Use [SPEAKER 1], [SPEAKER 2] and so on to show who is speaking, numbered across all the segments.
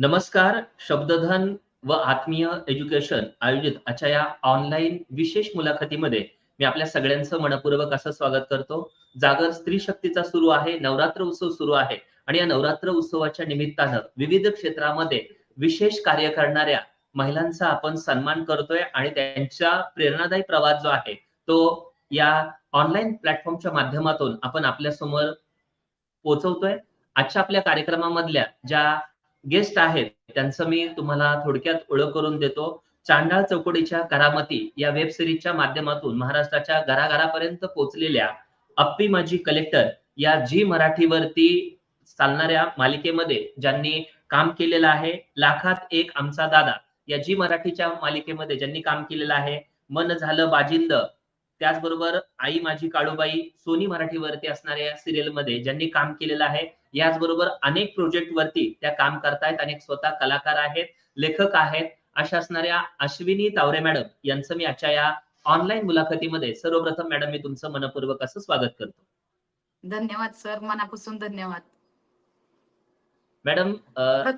[SPEAKER 1] नमस्कार शब्दधन व आत्मीय एज्युकेशन आयोजित आजच्या या ऑनलाईन विशेष मुलाखतीमध्ये मी आपल्या सगळ्यांचं मनपूर्वक असं स्वागत करतो. जागर स्त्री शक्तीचा सुरू आहे नवरात्र उत्सव सुरू आहे आणि या नवरात्र उत्सवाच्या निमित्तानं विविध क्षेत्रामध्ये विशेष कार्य करणाऱ्या महिलांचा आपण सन्मान करतोय आणि त्यांचा प्रेरणादायी प्रवास जो आहे तो या ऑनलाईन प्लॅटफॉर्मच्या माध्यमातून आपण आपल्यासमोर पोहोचवतोय. आजच्या आपल्या कार्यक्रमामधल्या ज्या गेस्ट आहेत त्यांचं मी तुम्हाला थोडक्यात ओळख करून देतो. चांडाळ चौकडीच्या करामती या वेब सिरीजच्या माध्यमातून महाराष्ट्राच्या घराघरापर्यंत पोहोचलेल्या अप्पी माझी कलेक्टर या जी मराठीवरती चालणाऱ्या मालिकेमध्ये ज्यांनी काम केलेलं आहे लाखात एक आमचा दादा या जी मराठीच्या मालिकेमध्ये ज्यांनी काम केलेलं आहे मन झालं बाजिंद. त्याचबरोबर आई माझी काळूबाई सोनी मराठीवरती असणाऱ्या या सिरियलमध्ये ज्यांनी काम केलेलं आहे याचबरोबर अनेक प्रोजेक्ट वरती त्या काम करतायत. अनेक स्वतः कलाकार आहेत लेखक आहेत. अशा असणाऱ्या अश्विनी तावरे मॅडम यांचं मी आजच्या या ऑनलाईन मुलाखतीमध्ये सर्वप्रथम मॅडम मी तुमचं मनपूर्वक असं स्वागत करतो.
[SPEAKER 2] धन्यवाद सर. मनापासून धन्यवाद.
[SPEAKER 1] मॅडम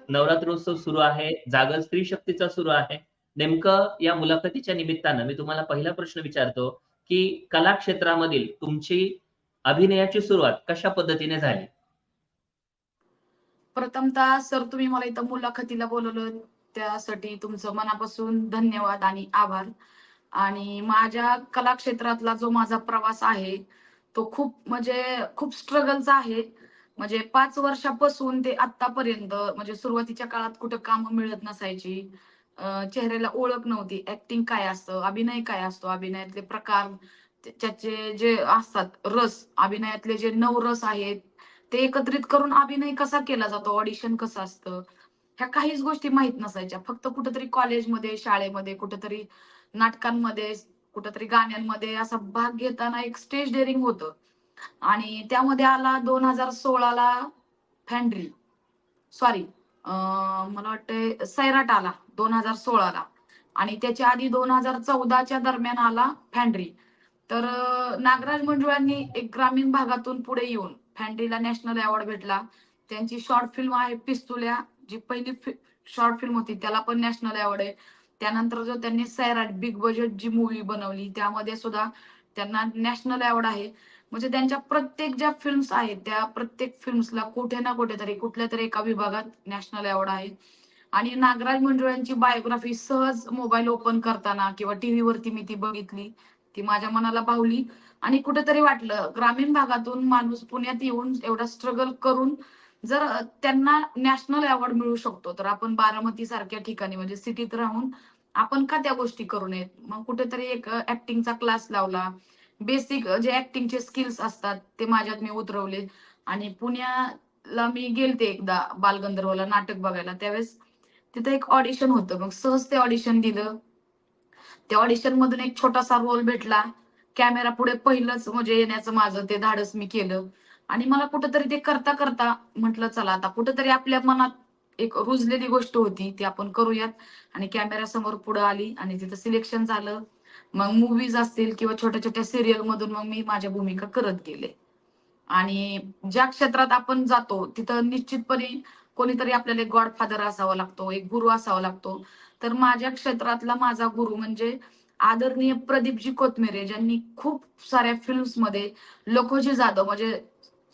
[SPEAKER 1] नवरात्रोत्सव सुरू आहे. जागर स्त्री शक्तीचा सुरू आहे. नेमकं या मुलाखतीच्या निमित्तानं मी तुम्हाला पहिला प्रश्न विचारतो की कला क्षेत्रामधील तुमची अभिनयाची सुरुवात कशा पद्धतीने झाली?
[SPEAKER 2] प्रथमतः सर तुम्ही मला इथं मुलाखतीला बोलवलं. त्यासाठी तुमचं मनापासून धन्यवाद आणि आभार. आणि माझ्या कला क्षेत्रातला जो माझा प्रवास आहे तो खूप म्हणजे खूप स्ट्रगलचा आहे. म्हणजे पाच वर्षापासून ते आतापर्यंत म्हणजे सुरुवातीच्या काळात कुठं काम मिळत नसायची. चेहऱ्याला ओळख नव्हती. ऍक्टिंग काय असतं? अभिनय काय असतो? अभिनयातले प्रकार त्याचे जे असतात रस अभिनयातले जे नऊ रस आहेत ते एकत्रित करून अभिनय कसा केला जातो? ऑडिशन कसं असतं? ह्या काहीच गोष्टी माहीत नसायच्या. फक्त कुठंतरी कॉलेजमध्ये शाळेमध्ये कुठंतरी नाटकांमध्ये कुठंतरी गाण्यांमध्ये असा भाग घेताना एक स्टेज डेअरिंग होतं. आणि त्यामध्ये आला दोन हजार सोळाला फॅन्ड्री सॉरी मला वाटतंय सैराट आला दोन हजार सोळाला. आणि त्याच्या आधी दोन हजार चौदाच्या दरम्यान आला फॅन्ड्री तर नागराज मंजुळांनी एक ग्रामीण भागातून पुढे येऊन फॅन्ड्रीला नॅशनल अवॉर्ड भेटला. त्यांची शॉर्ट फिल्म आहे पिस्तुल्या जी पहिली शॉर्ट फिल्म होती त्याला पण नॅशनल अवॉर्ड आहे. त्यानंतर जो त्यांनी सैराट बिग बजेट जी मूवी बनवली त्यामध्ये सुद्धा त्यांना नॅशनल अवॉर्ड आहे. म्हणजे त्यांच्या प्रत्येक ज्या फिल्म्स आहेत त्या प्रत्येक फिल्म्सला कुठे ना कुठेतरी कुठल्या तरी एका विभागात नॅशनल अवॉर्ड आहे. आणि नागराज मंजुळांची बायोग्राफी सहज मोबाईल ओपन करताना किंवा टीव्ही वरती मी ती बघितली. ती माझ्या मनाला भावली आणि कुठेतरी वाटलं ग्रामीण भागातून माणूस पुण्यात येऊन एवढा स्ट्रगल करून जर त्यांना नॅशनल अवॉर्ड मिळू शकतो तर आपण बारामती सारख्या ठिकाणी म्हणजे सिटीत राहून आपण का त्या गोष्टी करू नयेत? मग कुठेतरी एक ऍक्टिंगचा क्लास लावला. बेसिक जे ऍक्टिंगचे स्किल्स असतात ते माझ्यात मी उतरवले. आणि पुण्याला मी गेलते एकदा बालगंधर्वला नाटक बघायला. त्यावेळेस तिथं एक ऑडिशन होतं. मग सहज ते ऑडिशन दिलं. त्या ऑडिशन मधून एक छोटासा रोल भेटला. कॅमेरा पुढे पहिलंच म्हणजे येण्याचं माझं ते धाडस मी केलं. आणि मला कुठंतरी ते करता करता म्हटलं चला आता कुठंतरी आपल्या मनात एक रुजलेली गोष्ट होती ती आपण करूयात. आणि कॅमेरा समोर पुढे आली आणि तिथं सिलेक्शन झालं. मग मूवीज असतील किंवा छोट्या छोट्या सिरियल मधून मग मी माझ्या भूमिका करत गेले. आणि ज्या क्षेत्रात आपण जातो तिथं निश्चितपणे कोणीतरी आपल्याला एक गॉडफादर असावा लागतो एक गुरु असावा लागतो. तर माझ्या क्षेत्रातला माझा गुरु म्हणजे आदरणीय प्रदीपजी कोथमिरे ज्यांनी खूप साऱ्या फिल्म्समध्ये लोकोजी जाधव म्हणजे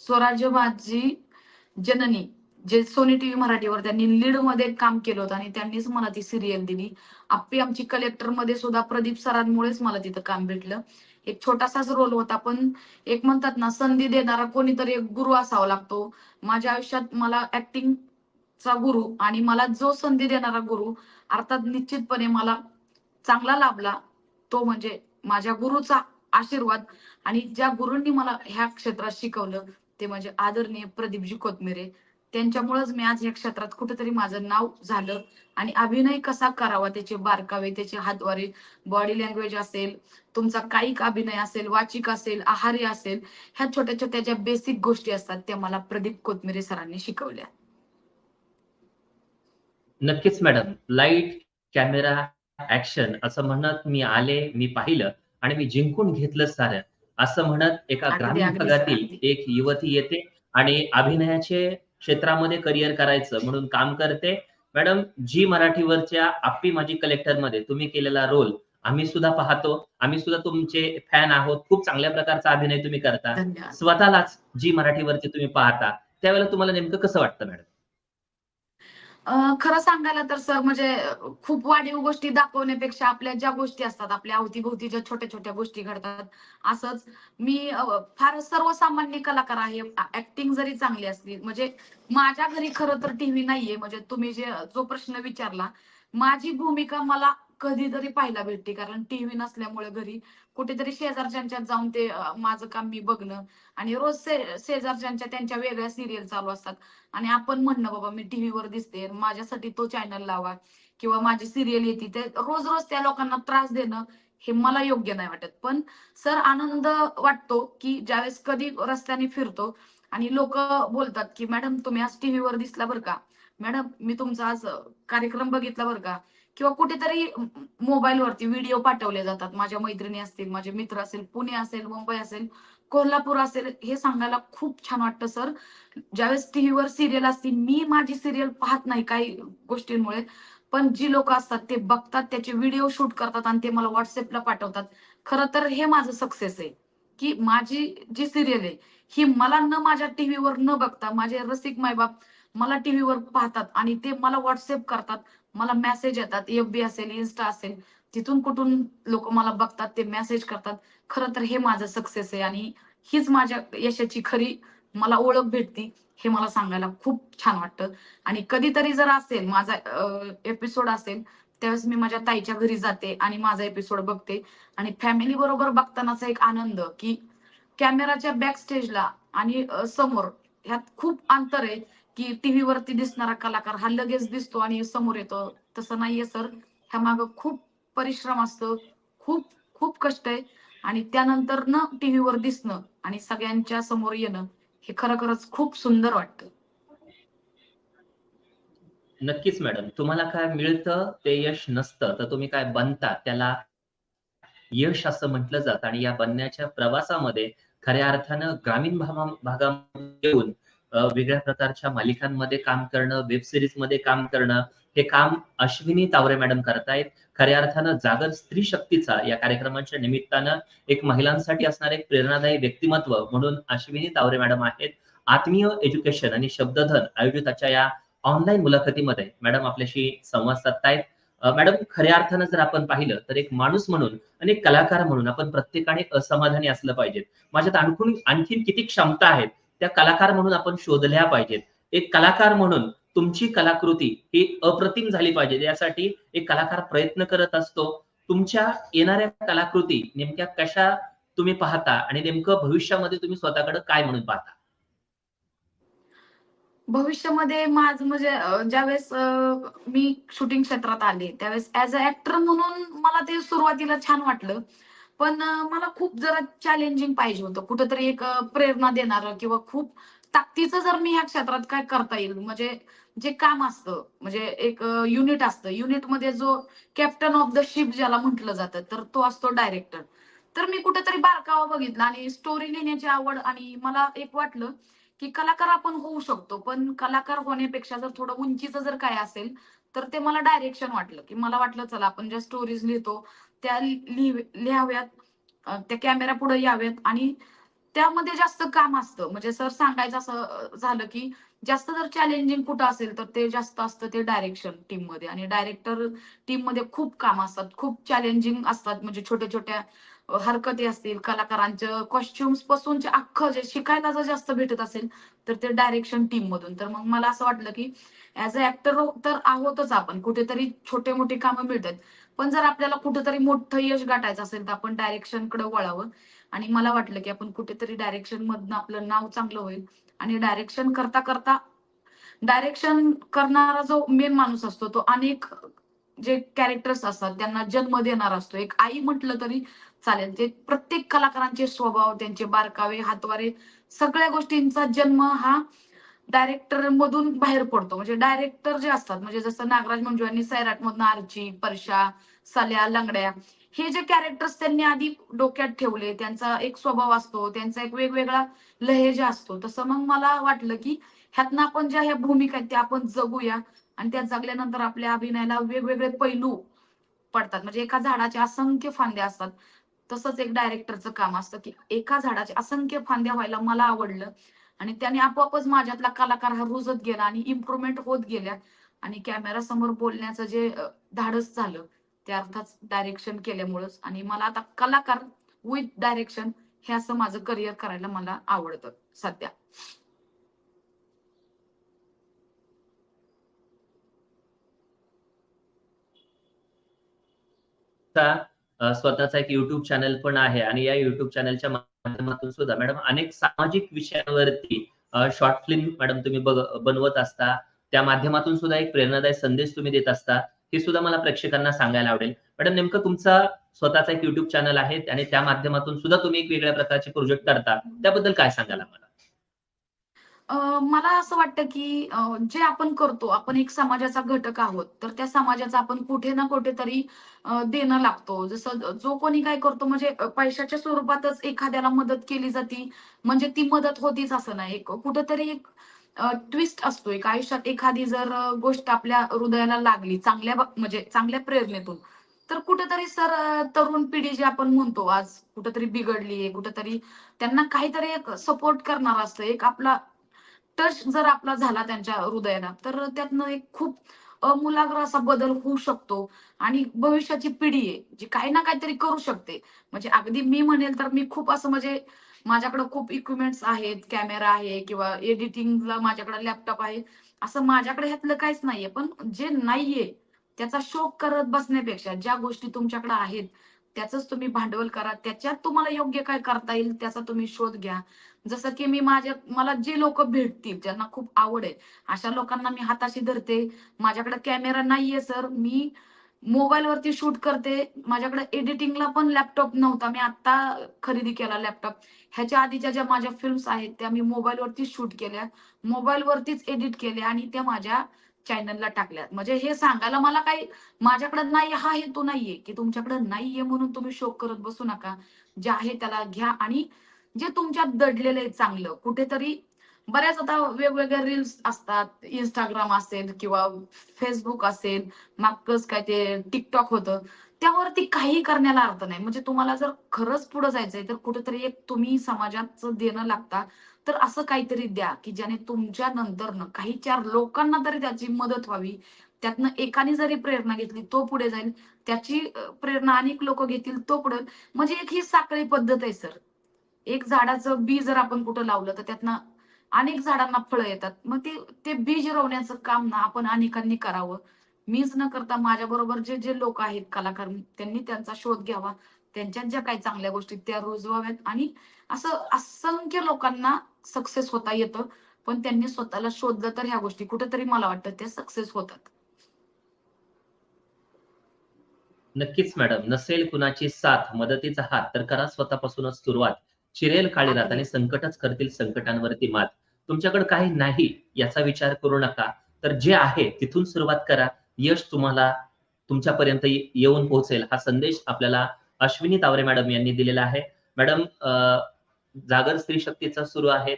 [SPEAKER 2] स्वराज्य माझी जननी जे सोनी टीव्ही मराठीवर त्यांनी लीडमध्ये काम केलं होतं आणि त्यांनीच मला ती सिरियल दिली. आप्पी आमची कलेक्टरमध्ये सुद्धा प्रदीप सरांमुळेच मला तिथं काम भेटलं. एक छोटासाच रोल होता पण एक म्हणतात ना संधी देणारा कोणीतरी एक गुरु असावा लागतो. माझ्या आयुष्यात मला ऍक्टिंग चा गुरु आणि मला जो संधी देणारा गुरु अर्थात निश्चितपणे मला चांगला लाभला तो म्हणजे माझ्या गुरुचा आशीर्वाद. आणि ज्या गुरूंनी मला ह्या क्षेत्रात शिकवलं ते म्हणजे आदरणीय प्रदीपजी कोथमिरे. त्यांच्यामुळेच मी आज या क्षेत्रात कुठेतरी माझं नाव झालं. आणि अभिनय कसा करावा त्याचे बारकावे त्याचे हातवारे बॉडी लँग्वेज असेल तुमचा कायिक अभिनय असेल वाचिक असेल आहारी असेल ह्या छोट्या छोट्या ज्या बेसिक गोष्टी असतात त्या मला प्रदीप कोथमिरे सरांनी शिकवल्या.
[SPEAKER 1] नक्कीच मॅडम लाइट कॅमेरा ऍक्शन असं म्हणत मी आले मी पाहिलं आणि मी जिंकून घेतलं सारं. असं म्हणत एका ग्रामीण भागातील. एक युवती येते आणि अभिनयाचे क्षेत्रामध्ये करिअर करायचं म्हणून काम करते. मॅडम जी मराठीवरच्या आप्पी माझी कलेक्टरमध्ये तुम्ही केलेला रोल आम्ही सुद्धा पाहतो. आम्ही सुद्धा तुमचे फॅन आहोत. खूप चांगल्या प्रकारचा अभिनय तुम्ही करता. स्वतःलाच जी मराठीवरचे तुम्ही पाहता त्यावेळेला तुम्हाला नेमकं कसं वाटतं मॅडम
[SPEAKER 2] खरं सांगायला तर सर म्हणजे खूप वाढीव गोष्टी दाखवण्यापेक्षा आपल्या ज्या गोष्टी असतात आपल्या अवतीभोवती ज्या छोट्या छोट्या गोष्टी घडतात असंच मी फार सर्वसामान्य कलाकार आहे ऍक्टिंग जरी चांगली असली म्हणजे माझ्या घरी खरं तर टीव्ही नाहीये म्हणजे तुम्ही जे जो प्रश्न विचारला माझी भूमिका मला कधीतरी पाहायला भेटते. कारण टीव्ही नसल्यामुळे घरी कुठेतरी शेजारच्यांच्यात जाऊन ते माझं काम मी बघणं आणि रोज शेजारच्या शेजारच्यांच्या त्यांच्या वेगळ्या सिरियल चालू असतात. आणि आपण म्हणणं बाबा मी टीव्हीवर दिसते. माझ्यासाठी तो चॅनल लावा किंवा माझी सिरियल येते. ते रोज रोज त्या लोकांना त्रास देणं हे मला योग्य नाही वाटत. पण सर आनंद वाटतो की ज्यावेळेस कधी रस्त्याने फिरतो आणि लोक बोलतात की मॅडम तुम्ही आज टीव्हीवर दिसला बरं का? मॅडम मी तुमचा आज कार्यक्रम बघितला बरं का? किंवा कुठेतरी मोबाईल वरती व्हिडिओ पाठवले जातात. माझ्या मैत्रिणी असतील माझे मित्र असेल पुणे असेल मुंबई असेल कोल्हापूर असेल हे सांगायला खूप छान वाटतं सर ज्यावेळेस टीव्हीवर सिरियल असते मी माझी सिरियल पाहत नाही काही गोष्टींमुळे. पण जी लोक असतात ते बघतात त्याचे व्हिडिओ शूट करतात आणि ते मला व्हॉट्सअपला पाठवतात. खरं तर हे माझं सक्सेस आहे. की माझी जी सिरियल आहे ही मला न माझ्या टीव्हीवर न बघता माझे रसिक मायबाप मला टीव्हीवर पाहतात आणि ते मला व्हॉट्सअप करतात. मला मेसेज येतात एफबी असेल इन्स्टा असेल तिथून कुठून लोक मला बघतात ते मेसेज करतात. खरं तर हे माझं सक्सेस आहे आणि हीच माझ्या यशाची खरी मला ओळख भेटती हे मला सांगायला खूप छान वाटतं. आणि कधीतरी जर असेल माझा एपिसोड असेल त्यावेळेस मी माझ्या ताईच्या घरी जाते आणि माझा एपिसोड बघते. आणि फॅमिली बरोबर बघतानाचा एक आनंद की कॅमेराच्या बॅक स्टेजला आणि समोर ह्यात खूप अंतर आहे. की टीव्ही वरती दिसणारा कलाकार हा लगेच दिसतो आणि समोर येतो. तसं नाहीये सर. ह्या माग खूप परिश्रम असतं. खूप खूप कष्ट आहे. आणि त्यानंतर न टीव्हीवर दिसणं आणि सगळ्यांच्या समोर येणं हे खरोखरच खूप सुंदर वाटतं.
[SPEAKER 1] नक्कीच मॅडम. तुम्हाला काय मिळतं ते यश नसतं तर तुम्ही काय बनता? त्याला यश असं म्हटलं जातं. आणि या बनण्याच्या प्रवासामध्ये खऱ्या अर्थानं ग्रामीण भागा- भागामध्ये येऊन वेगळ्या प्रकारच्या मालिकांमध्ये काम करणं वेब सिरीजमध्ये काम करणं हे काम अश्विनी तावरे मॅडम करतायत. खऱ्या अर्थानं जागर स्त्री शक्तीचा या कार्यक्रमाच्या निमित्तानं एक महिलांसाठी असणारे एक प्रेरणादायी व्यक्तिमत्व म्हणून अश्विनी तावरे मॅडम आहेत. आत्मीय एज्युकेशन आणि शब्दधन आयोजिताच्या या ऑनलाईन मुलाखतीमध्ये मॅडम आपल्याशी संवाद साधतायत. मॅडम खऱ्या अर्थानं जर आपण पाहिलं तर एक माणूस म्हणून आणि एक कलाकार म्हणून आपण प्रत्येकाने असमाधानी असलं पाहिजे माझ्यात आणखून आणखीन किती क्षमता आहेत त्या कलाकार म्हणून आपण शोधल्या पाहिजेत. एक कलाकार म्हणून तुमची कलाकृती ही अप्रतिम झाली पाहिजे. यासाठी एक कलाकार प्रयत्न करत असतो. तुमच्या येणाऱ्या कलाकृती नेमक्या कशा तुम्ही पाहता आणि नेमकं भविष्यामध्ये तुम्ही स्वतःकडे काय म्हणून पाहता?
[SPEAKER 2] भविष्यामध्ये माझ म्हणजे ज्यावेळेस मी शूटिंग क्षेत्रात आले त्यावेळेस ऍज अ ऍक्टर म्हणून मला ते सुरुवातीला छान वाटलं. पण मला खूप जरा चॅलेंजिंग पाहिजे होतं. कुठंतरी एक प्रेरणा देणार किंवा खूप ताकदीचं जर मी ह्या क्षेत्रात काय करता येईल म्हणजे जे काम असतं म्हणजे एक युनिट असतं. युनिटमध्ये जो कॅप्टन ऑफ द शिप ज्याला म्हटलं जातं तर तो असतो डायरेक्टर तर मी कुठेतरी बारकावा बघितला आणि स्टोरी लिहिण्याची आवड आणि मला एक वाटलं की कलाकार आपण होऊ शकतो पण कलाकार होण्यापेक्षा जर थोडं उंचीचं जर काय असेल तर ते मला डायरेक्शन वाटलं. की मला वाटलं चला आपण ज्या स्टोरीज लिहितो त्या लिह- लिहाव्यात त्या कॅमेरा पुढे याव्यात आणि त्यामध्ये जास्त काम असतं. म्हणजे सर सांगायचं असं झालं की जास्त जर चॅलेंजिंग कुठं असेल तर ते जास्त असतं ते डायरेक्शन टीममध्ये. आणि डायरेक्टर टीममध्ये खूप काम असतात. खूप चॅलेंजिंग असतात. म्हणजे छोट्या छोट्या हरकती असतील. कलाकारांच्या कॉस्ट्युम्स पासूनचे अख्खं जे शिकायला जर जास्त भेटत असेल तर ते डायरेक्शन टीम मधून. तर मग मला असं वाटलं की ऍज अ ऍक्टर तर आहोतच आपण. कुठेतरी छोटे मोठे कामं मिळतात. पण जर आपल्याला कुठेतरी मोठं यश गाठायचं असेल तर आपण डायरेक्शनकडे वळावं. आणि मला वाटलं की आपण कुठेतरी डायरेक्शन मधनं आपलं नाव चांगलं होईल. आणि डायरेक्शन करता करता डायरेक्शन करणारा जो मेन माणूस असतो तो अनेक जे कॅरेक्टर्स असतात त्यांना जन्म देणार असतो. एक आई म्हटलं तरी चालेल. ते प्रत्येक कलाकारांचे स्वभाव त्यांचे बारकावे हातवारे सगळ्या गोष्टींचा जन्म हा डायरेक्टर मधून बाहेर पडतो. म्हणजे डायरेक्टर जे असतात म्हणजे जसं नागराज मंजू यांनी सैराट मधून आर्ची परशा सल्या लंगड्या हे जे कॅरेक्टर्स त्यांनी आधी डोक्यात ठेवले त्यांचा एक स्वभाव असतो त्यांचा एक वेगवेगळा लहेजा असतो. तसं मग मला वाटलं की ह्यातनं आपण ज्या ह्या भूमिका आहेत त्या आपण जगूया. आणि त्या जगल्यानंतर आपल्या अभिनयाला वेगवेगळे पैलू पडतात. म्हणजे एका झाडाचे असंख्य फांद्या असतात. तसंच एक डायरेक्टरचं काम असतं की एका झाडाचे असंख्य फांद्या व्हायला मला आवडलं. आणि त्याने आपोआपच माझ्यातला कलाकार हा रुजत गेला आणि इम्प्रुव्हमेंट होत गेल्या. आणि कॅमेरा समोर बोलण्याचं जे धाडस झालं ते अर्थात डायरेक्शन केल्यामुळंच. आणि मला आता कलाकार विथ डायरेक्शन हे असं माझं करिअर करायला मला आवडतं सध्या.
[SPEAKER 1] स्वतःचा एक युट्यूब चॅनल पण आहे आणि या युट्यूब चॅनलच्या माध्यमातून सुद्धा. मॅडम अनेक सामाजिक विषयांवरती शॉर्ट फिल्म मॅडम तुम्ही बनवत असता. त्या माध्यमातून सुद्धा एक प्रेरणादायी संदेश तुम्ही देत असता. हे सुद्धा मला प्रेक्षकांना सांगायला आवडेल. मॅडम नेमकं तुमचा स्वतःचा एक युट्यूब चॅनल आहे आणि त्या माध्यमातून सुद्धा तुम्ही एक वेगळ्या प्रकारचे प्रोजेक्ट करता. त्याबद्दल काय सांगाल आम्हाला?
[SPEAKER 2] मला असं वाटतं की जे आपण करतो आपण एक समाजाचा घटक आहोत तर त्या समाजाचा आपण कुठे ना कुठेतरी देणं लागतो. जसं जो कोणी काय करतो म्हणजे पैशाच्या स्वरूपातच एखाद्याला मदत केली जाती म्हणजे ती मदत होतीच असं नाही. एक कुठंतरी एक ट्विस्ट असतो. एक आयुष्यात एखादी जर गोष्ट आपल्या हृदयाला लागली चांगल्या म्हणजे चांगल्या प्रेरणेतून तर कुठेतरी सर तरुण पिढी जी आपण म्हणतो आज कुठेतरी बिघडलीये कुठेतरी त्यांना काहीतरी एक सपोर्ट करणार असतं. एक आपला टच जर आपला झाला त्यांच्या हृदयाला तर त्यातनं एक खूप अमूलाग्र असा बदल होऊ शकतो. आणि भविष्याची पिढी आहे जी काही ना काहीतरी करू शकते. म्हणजे अगदी मी म्हणेल तर मी खूप असं म्हणजे माझ्याकडे खूप इक्विपमेंट्स आहेत कॅमेरा आहे किंवा एडिटिंगला माझ्याकडे लॅपटॉप आहे असं माझ्याकडे ह्यातलं काहीच नाहीये. पण जे नाहीये त्याचा शोक करत बसण्यापेक्षा ज्या गोष्टी तुमच्याकडे आहेत त्याच तुम्ही भांडवल करा त्याच्यात तुम्हाला योग्य काय करता येईल त्याचा तुम्ही शोध घ्या. जसं की मी माझ्या मला जे लोक भेटतील ज्यांना खूप आवड आहे अशा लोकांना मी हाताशी धरते. माझ्याकडे कॅमेरा नाहीये सर. मी मोबाईल वरती शूट करते. माझ्याकडे एडिटिंगला पण लॅपटॉप नव्हता. मी आता खरेदी केला लॅपटॉप. ह्याच्या आधीच्या ज्या माझ्या फिल्म्स आहेत त्या मी मोबाईल वरती शूट केल्या. मोबाईल वरतीच एडिट केल्या आणि त्या माझ्या चॅनलला टाकल्यात. म्हणजे हे सांगायला मला काही माझ्याकडे नाही हा हेतू नाहीये. की तुमच्याकडे नाहीये म्हणून तुम्ही शोक करत बसू नका. जे आहे त्याला घ्या आणि जे तुमच्यात दडलेलं आहे चांगलं कुठेतरी बऱ्याच आता वेगवेगळ्या रील्स असतात. इंस्टाग्राम असेल किंवा फेसबुक असेल मागच काय ते टिकटॉक होतं. त्यावरती काही करण्याला अर्थ नाही. म्हणजे तुम्हाला जर खरंच पुढे जायचंय तर कुठेतरी एक तुम्ही समाजाचं देणं लागता. तर असं काहीतरी द्या की ज्याने तुमच्या नंतरनं काही चार लोकांना तरी त्याची मदत व्हावी. त्यातनं एकाने जरी प्रेरणा घेतली तो पुढे जाईल. त्याची प्रेरणा अनेक लोक घेतील तो पुढे. म्हणजे एक ही साखळी पद्धत आहे सर. एक झाडाचं बी जर आपण कुठं लावलं तर त्यातनं अनेक झाडांना फळं येतात. मग ते ते बीज रोवण्याचं काम ना आपण अनेकांनी करावं. मीच न करता माझ्या बरोबर जे जे लोक आहेत कलाकार त्यांनी त्यांचा शोध घ्यावा. त्यांच्यात ज्या काही चांगल्या गोष्टी त्या रुजवाव्यात. आणि असं असंख्य लोकांना सक्सेस होता येतं. पण त्यांनी स्वतःला शोधलं तर ह्या गोष्टी कुठेतरी मला वाटतं त्या सक्सेस होतात.
[SPEAKER 1] नक्कीच मॅडम नसेल कुणाची साथ मदतीचा हात तर करा स्वतःपासूनच सुरुवात. चिरेल काळी रात आणि संकटच करतील संकटांवरती मात. तुमच्याकडे काही नाही याचा विचार करू नका. तर जे आहे तिथून सुरुवात करा. यश तुम्हाला तुमच्यापर्यंत येऊन पोहोचेल. हा संदेश आपल्याला अश्विनी तावरे मॅडम यांनी दिलेला आहे. मॅडम अं, जागर स्त्री शक्तीचा सुरू आहे.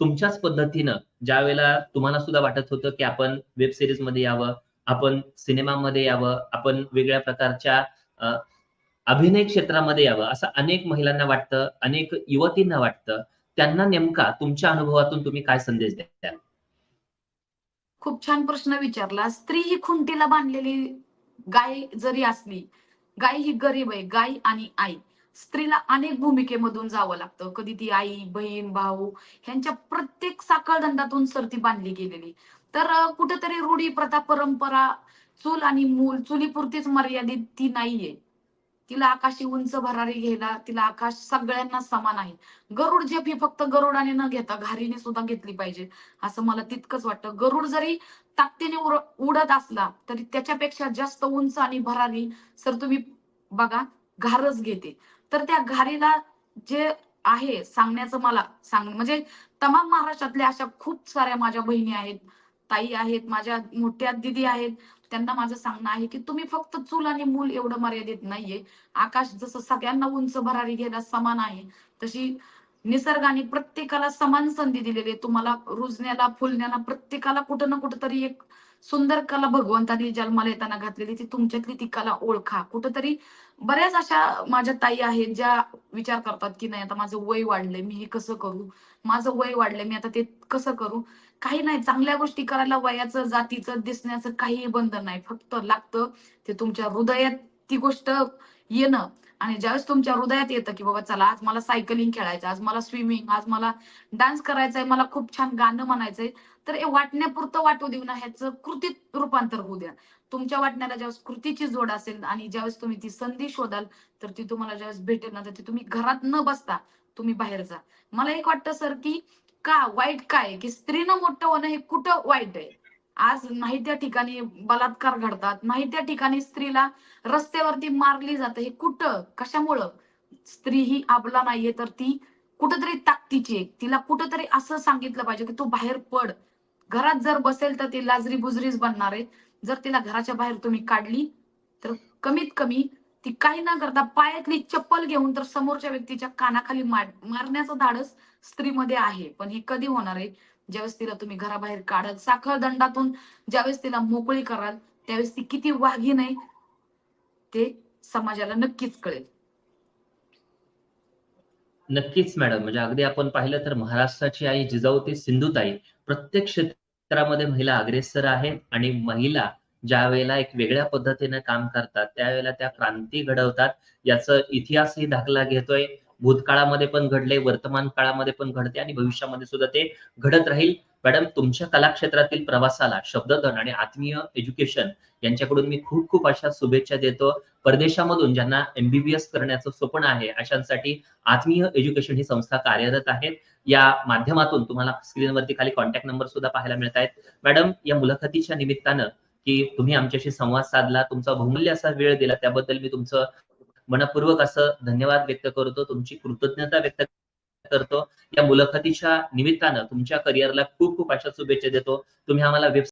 [SPEAKER 1] तुमच्याच पद्धतीनं ज्या वेळेला तुम्हाला सुद्धा वाटत होतं की आपण वेब सिरीजमध्ये यावं आपण सिनेमामध्ये यावं आपण वेगळ्या प्रकारच्या अभिनय क्षेत्रामध्ये यावं असं अनेक महिलांना वाटतं अनेक युवतींना वाटतं. त्यांना नेमका तुमच्या अनुभवातून तुम्ही काय संदेश द्याल?
[SPEAKER 2] खूप छान प्रश्न विचारला. स्त्री ही खुंटीला बांधलेली गाय जरी असली गाय ही गरीब आहे गाय आणि आई. स्त्रीला अनेक भूमिकेमधून जावं लागतं. कधी ती आई बहीण भाऊ ह्यांच्या प्रत्येक साखळदंडातून सरती बांधली गेलेली. तर कुठेतरी रूढी प्रथा परंपरा चूल आणि मूल चुलीपुरतीच मर्यादित ती नाहीये. तिला आकाशी उंच भरारी घ्यायला तिला आकाश सगळ्यांना समान आहे. गरुड झेप ही फक्त गरुडाने न घेता घारीने सुद्धा घेतली पाहिजे. असं मला तितकंच वाटतं. गरुड जरी ताकदीने उडत असला तरी त्याच्यापेक्षा जास्त उंच आणि भरारी सर तुम्ही बघा घारच घेते. तर त्या घारीला जे आहे सांगण्याचं मला सांग म्हणजे तमाम महाराष्ट्रातल्या अशा खूप साऱ्या माझ्या बहिणी आहेत ताई आहेत माझ्या मोठ्या दिदी आहेत. त्यांना माझं सांगणं आहे की तुम्ही फक्त चूल आणि मूल एवढं मर्यादित नाहीये. आकाश जसं सगळ्यांना उंच भरारी घ्यायला समान आहे तशी निसर्गाने प्रत्येकाला समान संधी दिलेली आहे. तुम्हाला रुजण्याला फुलण्याला प्रत्येकाला कुठं ना कुठं तरी एक सुंदर कला भगवंतानी जन्माला येताना घातलेली ती तुमच्यातली ती कला ओळखा. कुठंतरी बऱ्याच अशा माझ्या ताई आहेत ज्या विचार करतात की नाही आता माझं वय वाढलंय मी हे कसं करू? माझं वय वाढलंय मी आता ते कसं करू? काही नाही चांगल्या गोष्टी करायला वयाचं जातीचं दिसण्याचं काहीही बंधन नाही. फक्त लागतं ते तुमच्या हृदयात ती गोष्ट येणं. आणि ज्यावेळेस तुमच्या हृदयात येतं की बाबा चला आज मला सायकलिंग खेळायचं आज मला स्विमिंग आज मला डान्स करायचंय मला खूप छान गाणं म्हणायचंय तर हे वाटण्यापुरतं वाटू देऊ ना ह्याचं कृतीत रूपांतर होऊ द्या. तुमच्या वाटण्याला ज्यावेळेस कृतीची जोड असेल आणि ज्यावेळेस तुम्ही ती संधी शोधाल तर ती तुम्हाला ज्यावेळेस भेटेल ना तर ती तुम्ही घरात न बसता तुम्ही बाहेर जा. मला एक वाटतं सर की का वाईट काय की स्त्रीनं मोठं होणं हे कुठं वाईट आहे? आज नाही त्या ठिकाणी बलात्कार घडतात नाही त्या ठिकाणी स्त्रीला रस्त्यावरती मारली जाते हे कुठं कशामुळं? स्त्री ही आपला नाहीये तर ती कुठंतरी ताकदीची आहे. तिला कुठंतरी असं सांगितलं पाहिजे की तू बाहेर पड. घरात जर बसेल तर ती लाजरी बुजरीच बनणार आहे. जर तिला घराच्या बाहेर तुम्ही काढली तर कमीत कमी ती काही न करता पायातली चप्पल घेऊन तर समोरच्या व्यक्तीच्या कानाखाली मार मारण्याचं धाडस स्त्रीमध्ये आहे. पण हे कधी होणार आहे? ज्यावेळेस तिला तुम्ही घराबाहेर काढाल साखर दंडातून ज्यावेळेस तिला मोकळी कराल त्यावेळेस ती किती वाघी नाही ते समाजाला नक्कीच कळेल.
[SPEAKER 1] नक्कीच मॅडम. म्हणजे अगदी आपण पाहिलं तर महाराष्ट्राची आई जिजाऊ ते सिंधुताई प्रत्येक क्षेत्रामध्ये महिला अग्रेसर आहेत आणि महिला ज्या वेळेला एक वेगळ्या पद्धतीने काम करतात त्यावेळेला त्या क्रांती घडवतात. याचं इतिहासही दाखला घेतोय. भूतकाळामध्ये पण घडले वर्तमान काळामध्ये पण घडते आणि भविष्यामध्ये सुद्धा ते घडत राहील. मॅडम तुमच्या कला क्षेत्रातील प्रवासाला शब्दधन आणि आत्मीय एज्युकेशन यांच्याकडून मी खूप खूप अशा शुभेच्छा देतो. परदेशामधून ज्यांना एमबीबीएस करण्याचं स्वप्न आहे अशांसाठी आत्मीय एज्युकेशन ही संस्था कार्यरत आहेत या माध्यमातून तुम्हाला स्क्रीनवरती खाली कॉन्टॅक्ट नंबर सुद्धा पाहायला मिळत आहेत. मॅडम या मुलाखतीच्या निमित्तानं की तुम्ही आमच्याशी संवाद साधला तुमचा बहुमूल्य असा वेळ दिला त्याबद्दल मी तुमचं मनपूर्वक असं धन्यवाद व्यक्त करतो तुमची कृतज्ञता व्यक्त करतो. या मुलाखतीच्या निमित्तानं तुमच्या करिअरला खूप खूप अशा शुभेच्छा देतो. तुम्ही आम्हाला